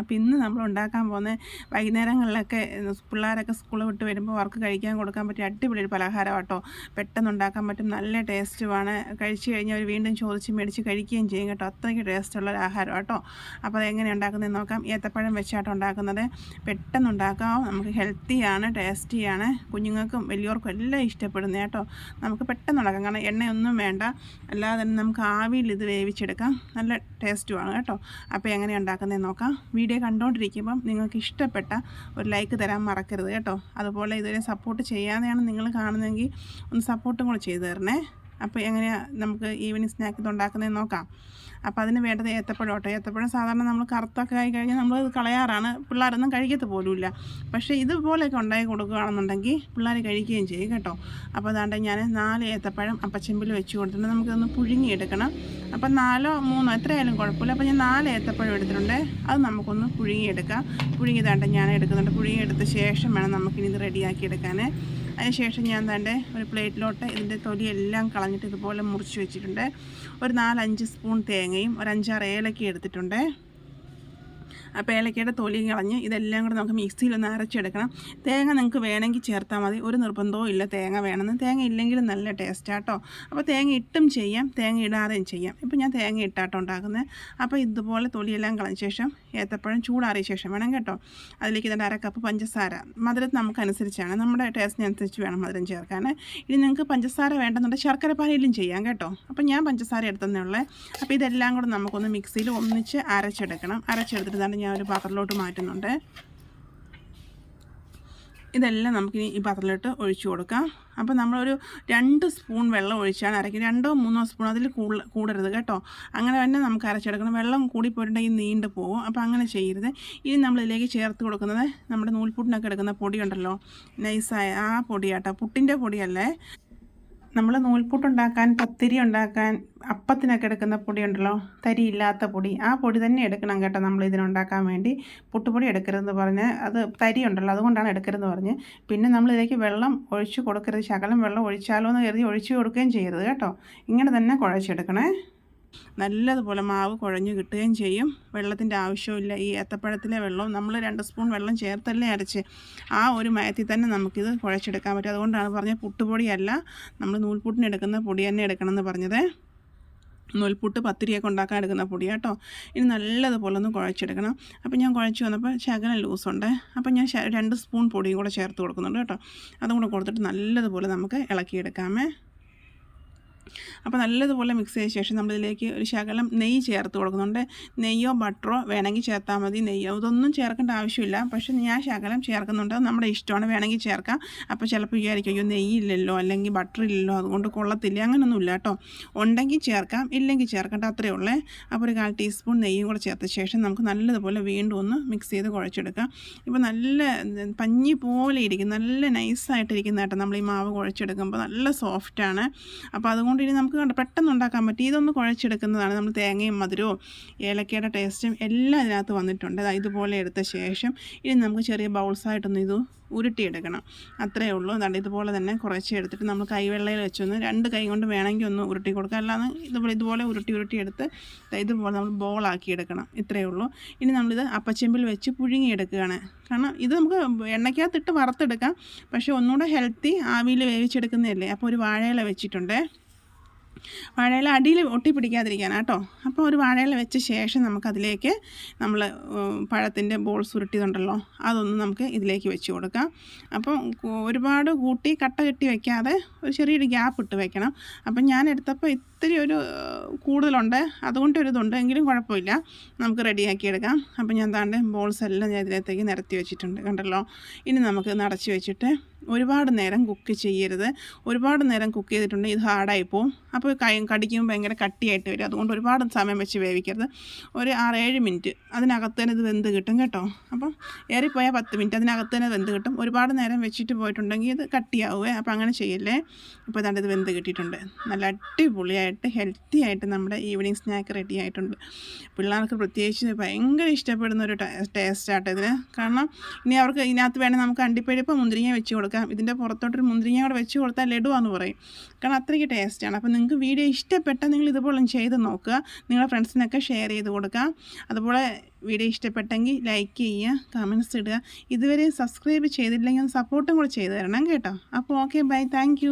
അപ്പോൾ ഇന്ന് നമ്മൾ ഉണ്ടാക്കാൻ പോകുന്ന വൈകുന്നേരങ്ങളിലൊക്കെ പിള്ളേരൊക്കെ സ്കൂൾ വിട്ട് വരുമ്പോൾ അവർക്ക് കഴിക്കാൻ കൊടുക്കാൻ പറ്റിയ അടിപൊളി ഒരു പലഹാരം കേട്ടോ പെട്ടെന്ന് ഉണ്ടാക്കാൻ പറ്റും നല്ല ടേസ്റ്റുമാണ്. കഴിച്ചു കഴിഞ്ഞാൽ അവർ വീണ്ടും ചോദിച്ച് മേടിച്ച് കഴിക്കുകയും ചെയ്യും കേട്ടോ. അത്രയ്ക്ക് ടേസ്റ്റുള്ള ഒരു ആഹാരം കേട്ടോ അപ്പോൾ അതെങ്ങനെ ഉണ്ടാക്കുന്നതെന്ന് നോക്കാം. ഏത്തപ്പഴം വെച്ചാട്ടോ ഉണ്ടാക്കുന്നത്. പെട്ടെന്ന് ഉണ്ടാക്കാം നമുക്ക് ഹെൽത്തിയാണ് ടേസ്റ്റിയാണ്. കുഞ്ഞുങ്ങൾക്കും വലിയവർക്കും എല്ലാം ഇഷ്ടപ്പെടുന്നത് കേട്ടോ. നമുക്ക് പെട്ടെന്ന് ഉണ്ടാക്കാം. കാരണം എണ്ണയൊന്നും വേണ്ട. അല്ലാതെ തന്നെ നമുക്ക് ആവിയിൽ ഇത് വേവിച്ചെടുക്കാം. നല്ല ടേസ്റ്റുമാണ് കേട്ടോ. അപ്പോൾ എങ്ങനെ ഉണ്ടാക്കുന്നതെന്ന് നോക്കാം. വീഡിയോ കണ്ടുകൊണ്ടിരിക്കുമ്പം നിങ്ങൾക്ക് ഇഷ്ടപ്പെട്ട ഒരു ലൈക്ക് തരാൻ മറക്കരുത് കേട്ടോ. അതുപോലെ ഇതുവരെ സപ്പോർട്ട് ചെയ്യാതെയാണ് നിങ്ങൾ കാണുന്നതെങ്കിൽ ഒന്ന് സപ്പോർട്ടും കൂടെ ചെയ്തു തരണേ. അപ്പോൾ എങ്ങനെയാണ് നമുക്ക് ഈവനിങ് സ്നാക്ക് ഇത് ഉണ്ടാക്കുന്നതെന്ന് നോക്കാം. അപ്പോൾ അതിന് വേണ്ടത് ഏത്തപ്പഴം കേട്ടോ. ഏത്തപ്പഴം സാധാരണ നമ്മൾ കറുത്തൊക്കെ ആയി കഴിഞ്ഞാൽ നമ്മൾ ഇത് കളയാറാണ്. പിള്ളേരൊന്നും കഴിക്കത്ത് പോലുമില്ല. പക്ഷേ ഇതുപോലെയൊക്കെ ഉണ്ടാക്കി കൊടുക്കുകയാണെന്നുണ്ടെങ്കിൽ പിള്ളേർ കഴിക്കുകയും ചെയ്യും കേട്ടോ. അപ്പോൾ അതാണ്ട് ഞാൻ നാല് ഏത്തപ്പഴം അപ്പച്ചെമ്പിൽ വെച്ച് കൊടുത്തിട്ടുണ്ട്. നമുക്കൊന്ന് പുഴുങ്ങിയെടുക്കണം. അപ്പം നാലോ മൂന്നോ എത്രയായാലും കുഴപ്പമില്ല. അപ്പോൾ ഞാൻ നാല് ഏത്തപ്പഴം എടുത്തിട്ടുണ്ട്. അത് നമുക്കൊന്ന് പുഴുങ്ങിയെടുക്കാം. പുഴുങ്ങിയതാണ്ട് ഞാൻ എടുക്കുന്നുണ്ട്. പുഴുങ്ങിയെടുത്ത ശേഷം വേണം നമുക്കിനി ഇത് റെഡിയാക്കി എടുക്കാൻ. അതിനുശേഷം ഞാൻ തന്റെ ഒരു പ്ലേറ്റിലോട്ട് ഇതിന്റെ തൊലിയെല്ലാം കളഞ്ഞിട്ട് ഇതുപോലെ മുറിച്ച് വെച്ചിട്ടുണ്ട്. ഒരു നാലഞ്ച് സ്പൂൺ തേങ്ങയും ഒരു അഞ്ചാറ് ഏലക്ക എടുത്തിട്ടുണ്ട്. അപ്പോൾ ഏലക്കയുടെ തൊലി കളഞ്ഞ് ഇതെല്ലാം കൂടെ നമുക്ക് മിക്സിയിലൊന്ന് അരച്ചെടുക്കണം. തേങ്ങ നിങ്ങൾക്ക് വേണമെങ്കിൽ ചേർത്താൽ മതി. ഒരു നിർബന്ധവും ഇല്ല തേങ്ങ വേണമെന്ന്. തേങ്ങ ഇല്ലെങ്കിലും നല്ല ടേസ്റ്റാട്ടോ അപ്പോൾ തേങ്ങ ഇട്ടും ചെയ്യാം. തേങ്ങ ഇടാതെയും ചെയ്യാം. ഇപ്പോൾ ഞാൻ തേങ്ങ ഇട്ടാട്ടോ ഉണ്ടാക്കുന്നത് അപ്പോൾ ഇതുപോലെ തൊലിയെല്ലാം കളഞ്ഞ ശേഷം ഏത്തപ്പഴം ചൂടാറിയ ശേഷം വേണം കേട്ടോ. അതിലേക്ക് ഇതിന്റെ അര കപ്പ് പഞ്ചസാര. മധുരം നമുക്കനുസരിച്ചാണ്. നമ്മുടെ ടേസ്റ്റിനനുസരിച്ച് വേണം മധുരം ചേർക്കാൻ ഇനി നിങ്ങൾക്ക് പഞ്ചസാര വേണ്ടെന്നുണ്ടെങ്കിൽ ശർക്കര പാലയിലും ചെയ്യാം കേട്ടോ. അപ്പോൾ ഞാൻ പഞ്ചസാര എടുത്തതേ ഉള്ളേ. അപ്പോൾ ഇതെല്ലാം കൂടെ നമുക്കൊന്ന് മിക്സിയിൽ ഒന്നിച്ച് അരച്ചെടുക്കണം. അരച്ചെടുത്തിട്ട് തന്നെ ഞാൻ ഒരു പാത്രത്തിലോട്ട് മാറ്റുന്നുണ്ട്. ഇതെല്ലാം നമുക്കിനി ഈ പാത്രത്തിലോട്ട് ഒഴിച്ചു കൊടുക്കാം. അപ്പോൾ നമ്മളൊരു രണ്ട് സ്പൂൺ വെള്ളം ഒഴിച്ചാണ് അരയ്ക്കുന്നത് രണ്ടോ മൂന്നോ സ്പൂൺ അതിൽ കൂടരുത് കേട്ടോ. അങ്ങനെ തന്നെ നമുക്ക് അരച്ചെടുക്കണം. വെള്ളം കൂടി പോയിട്ടുണ്ടെങ്കിൽ നീണ്ടു പോകും. അപ്പോൾ അങ്ങനെ ചെയ്യരുത്. ഇനി നമ്മളിതിലേക്ക് ചേർത്ത് കൊടുക്കുന്നത് നമ്മുടെ നൂൽപുട്ടിനൊക്കെ എടുക്കുന്ന പൊടിയുണ്ടല്ലോ. നൈസായ ആ പൊടിയാട്ടോ. പുട്ടിന്റെ പൊടിയല്ലേ? നമ്മൾ നൂൽപുട്ടുണ്ടാക്കാൻ പത്തിരി ഉണ്ടാക്കാൻ അപ്പത്തിനൊക്കെ എടുക്കുന്ന പൊടി ഉണ്ടല്ലോ തരി ഇല്ലാത്ത പൊടി ആ പൊടി തന്നെ എടുക്കണം കേട്ടോ നമ്മൾ ഇതിനുണ്ടാക്കാൻ വേണ്ടി. പുട്ടുപൊടി എടുക്കരുതെന്ന് പറഞ്ഞ് അത് തരി ഉണ്ടല്ലോ അതുകൊണ്ടാണ് എടുക്കരുതെന്ന് പറഞ്ഞ്. പിന്നെ നമ്മൾ ഇതിലേക്ക് വെള്ളം ഒഴിച്ച് കൊടുക്കരുത്. ശകലം വെള്ളം ഒഴിച്ചാലോ എന്ന് കരുതി ഒഴിച്ച് കൊടുക്കുകയും ചെയ്യരുത് കേട്ടോ. ഇങ്ങനെ തന്നെ കുഴച്ചെടുക്കണേ. നല്ലതുപോലെ മാവ് കുഴഞ്ഞു കിട്ടുകയും ചെയ്യും. വെള്ളത്തിന്റെ ആവശ്യമില്ല ഈ ഏത്തപ്പഴത്തിലെ വെള്ളവും നമ്മൾ രണ്ട് സ്പൂൺ വെള്ളം ചേർത്തല്ലേ അരച്ച് ആ ഒരു മയത്തിൽ തന്നെ നമുക്കിത് കുഴച്ചെടുക്കാൻ പറ്റും. അതുകൊണ്ടാണ് പറഞ്ഞത് പുട്ടുപൊടിയല്ല നമ്മൾ നൂൽപുട്ടിന് എടുക്കുന്ന പൊടി തന്നെ എടുക്കണമെന്ന് പറഞ്ഞത്. നൂൽപുട്ട് പത്തിരിയൊക്കെ ഉണ്ടാക്കാൻ എടുക്കുന്ന പൊടി കേട്ടോ. ഇനി നല്ലതുപോലെ ഒന്ന് കുഴച്ചെടുക്കണം. അപ്പോൾ ഞാൻ കുഴച്ച് വന്നപ്പോൾ ശകലം ലൂസുണ്ട്. അപ്പോൾ ഞാൻ രണ്ട് സ്പൂൺ പൊടിയും കൂടെ ചേർത്ത് കൊടുക്കുന്നുണ്ട് കേട്ടോ. അതും കൂടെ കൊടുത്തിട്ട് നല്ലതുപോലെ നമുക്ക് ഇളക്കിയെടുക്കാമേ. അപ്പോൾ നല്ലതുപോലെ മിക്സ് ചെയ്ത ശേഷം നമ്മളിതിലേക്ക് ഒരു ശകലം നെയ്യ് ചേർത്ത് കൊടുക്കുന്നുണ്ട്. നെയ്യോ ബട്ടറോ വേണമെങ്കിൽ ചേർത്താൽ മതി. നെയ്യോ ഇതൊന്നും ചേർക്കേണ്ട ആവശ്യമില്ല. പക്ഷേ ഞാൻ ശകലം ചേർക്കുന്നുണ്ട്. നമ്മുടെ ഇഷ്ടമാണ്. വേണമെങ്കിൽ ചേർക്കാം. അപ്പോൾ ചിലപ്പോൾ വിചാരിക്കും അയ്യോ നെയ്യില്ലല്ലോ അല്ലെങ്കിൽ ബട്ടർ ഇല്ലല്ലോ. അതുകൊണ്ട് കൊള്ളത്തില്ല. അങ്ങനെയൊന്നും ഇല്ല കേട്ടോ. ഉണ്ടെങ്കിൽ ചേർക്കാം ഇല്ലെങ്കിൽ ചേർക്കേണ്ട. അത്രയേ ഉള്ളേ. അപ്പോൾ ഒരു കാൽ ടീസ്പൂൺ നെയ്യും കൂടെ ചേർത്ത ശേഷം നമുക്ക് നല്ലതുപോലെ വീണ്ടും ഒന്ന് മിക്സ് ചെയ്ത് കുഴച്ചെടുക്കാം. ഇപ്പോൾ നല്ല പഞ്ഞി പോലെ ഇരിക്കും. നല്ല നൈസായിട്ടിരിക്കുന്ന കേട്ടോ. നമ്മൾ ഈ മാവ് കുഴച്ചെടുക്കുമ്പോൾ നല്ല സോഫ്റ്റാണ് അപ്പോൾ അതുകൊണ്ട് ഇനി നമുക്ക് കണ്ട പെട്ടെന്ന് ഉണ്ടാക്കാൻ പറ്റും. ഇതൊന്ന് കുഴച്ചെടുക്കുന്നതാണ് നമ്മൾ തേങ്ങയും മധുരവും ഏലക്കയുടെ ടേസ്റ്റും എല്ലാം ഇതിനകത്ത് വന്നിട്ടുണ്ട്. ഇതുപോലെ എടുത്ത ശേഷം ഇനി നമുക്ക് ചെറിയ ബൗൾസായിട്ടൊന്ന് ഇത് ഉരുട്ടിയെടുക്കണം. അത്രയേ ഉള്ളൂ. അതാണ്ട് ഇതുപോലെ തന്നെ കുറച്ച് എടുത്തിട്ട് നമ്മൾ കൈവെള്ളയിൽ വെച്ചൊന്ന് രണ്ട് കൈ കൊണ്ട് വേണമെങ്കിൽ ഒന്ന് ഉരുട്ടി കൊടുക്കാം. അല്ലാതെ ഇതുപോലെ ഇതുപോലെ ഉരുട്ടി ഉരുട്ടി എടുത്ത് ഇതുപോലെ നമ്മൾ ബോളാക്കി എടുക്കണം. ഇത്രയേ ഉള്ളൂ. ഇനി നമ്മളിത് അപ്പച്ചെമ്പിൽ വെച്ച് പുഴുങ്ങിയെടുക്കുകയാണ്. കാരണം ഇത് നമുക്ക് എണ്ണയ്ക്കകത്തിട്ട് വറുത്തെടുക്കാം. പക്ഷേ ഒന്നുകൂടെ ഹെൽത്തി ആവിയിൽ വേവിച്ചെടുക്കുന്നതല്ലേ? അപ്പോൾ ഒരു വാഴയില വെച്ചിട്ടുണ്ട്. വാഴയില അടിയിൽ ഒട്ടിപ്പിടിക്കാതിരിക്കാൻ കേട്ടോ അപ്പോൾ ഒരു വാഴയില വെച്ച ശേഷം നമുക്കതിലേക്ക് നമ്മൾ പഴത്തിന്റെ ബോൾ ഉരുട്ടിയതുണ്ടല്ലോ അതൊന്ന് നമുക്ക് ഇതിലേക്ക് വെച്ച് കൊടുക്കാം. അപ്പം ഒരുപാട് കൂട്ടി കട്ട കെട്ടി വയ്ക്കാതെ ഒരു ചെറിയൊരു ഗ്യാപ്പ് ഇട്ട് വയ്ക്കണം അപ്പം ഞാൻ എടുത്തപ്പോൾ ഇത്തിരി ഒരു കൂടുതലുണ്ട്. അതുകൊണ്ട് ഒരു ഇതുണ്ട്. എങ്കിലും കുഴപ്പമില്ല. നമുക്ക് റെഡിയാക്കി എടുക്കാം. അപ്പം ഞാൻ താണ്ട് ബോൾസ് എല്ലാം ഞാൻ ഇതിനകത്തേക്ക് നിരത്തി വെച്ചിട്ടുണ്ട്. കണ്ടല്ലോ? ഇനി നമുക്ക് നടച്ച് വെച്ചിട്ട് ഒരുപാട് നേരം കുക്ക് ചെയ്യരുത്. ഒരുപാട് നേരം കുക്ക് ചെയ്തിട്ടുണ്ട്. ഇത് ഹാർഡായി പോവും. അപ്പോൾ കൈ കടിക്കുമ്പോൾ ഭയങ്കര കട്ടിയായിട്ട് വരും. അതുകൊണ്ട് ഒരുപാട് സമയം വെച്ച് വേവിക്കരുത്. ഒരു ആറേഴ് മിനിറ്റ്. അതിനകത്ത് തന്നെ ഇത് വെന്ത് കിട്ടും കേട്ടോ. അപ്പം ഏറിപ്പോയാൽ പത്ത് മിനിറ്റ്. അതിനകത്ത് തന്നെ വെന്ത് കിട്ടും. ഒരുപാട് നേരം വെച്ചിട്ട് പോയിട്ടുണ്ടെങ്കിൽ ഇത് കട്ടിയാവുമേ അപ്പോൾ അങ്ങനെ ചെയ്യല്ലേ? അപ്പോൾ ഇതാണ്ട് ഇത് വെന്ത് കിട്ടിയിട്ടുണ്ട്. നല്ല അടിപൊളിയായിട്ട് ആയിട്ട് ഹെൽത്തി ആയിട്ട് നമ്മുടെ ഈവനിങ് സ്നാക്ക് റെഡി ആയിട്ടുണ്ട്. പിള്ളേർക്ക് പ്രത്യേകിച്ച് ഭയങ്കര ഇഷ്ടപ്പെടുന്ന ഒരു ടേസ്റ്റ് ആട്ടോ ഇതിന്. കാരണം ഇനി അവർക്ക് ഇതിനകത്ത് വേണേൽ നമുക്ക് അണ്ടിപ്പരിപ്പ് മുന്തിരിങ്ങ വെച്ച് കൊടുക്കാം. ഇതിന്റെ പുറത്തോട്ടൊരു മുന്തിരിങ്ങ കൂടെ വെച്ച് കൊടുത്താൽ ലഡുവാന്ന് പറയും. കാരണം അത്രയ്ക്ക് ടേസ്റ്റാണ് അപ്പോൾ നിങ്ങൾക്ക് വീഡിയോ ഇഷ്ടപ്പെട്ടാൽ നിങ്ങൾ ഇതുപോലെ ചെയ്ത് നോക്കുക. നിങ്ങളുടെ ഫ്രണ്ട്സിനൊക്കെ ഷെയർ ചെയ്ത് കൊടുക്കാം അതുപോലെ വീഡിയോ ഇഷ്ടപ്പെട്ടെങ്കിൽ ലൈക്ക് ചെയ്യുക കമൻസ് ഇടുക. ഇതുവരെ സബ്സ്ക്രൈബ് ചെയ്തില്ലെങ്കിൽ സപ്പോർട്ടും കൂടെ ചെയ്തു തരണം കേട്ടോ. അപ്പോൾ ഓക്കെ ബൈ താങ്ക്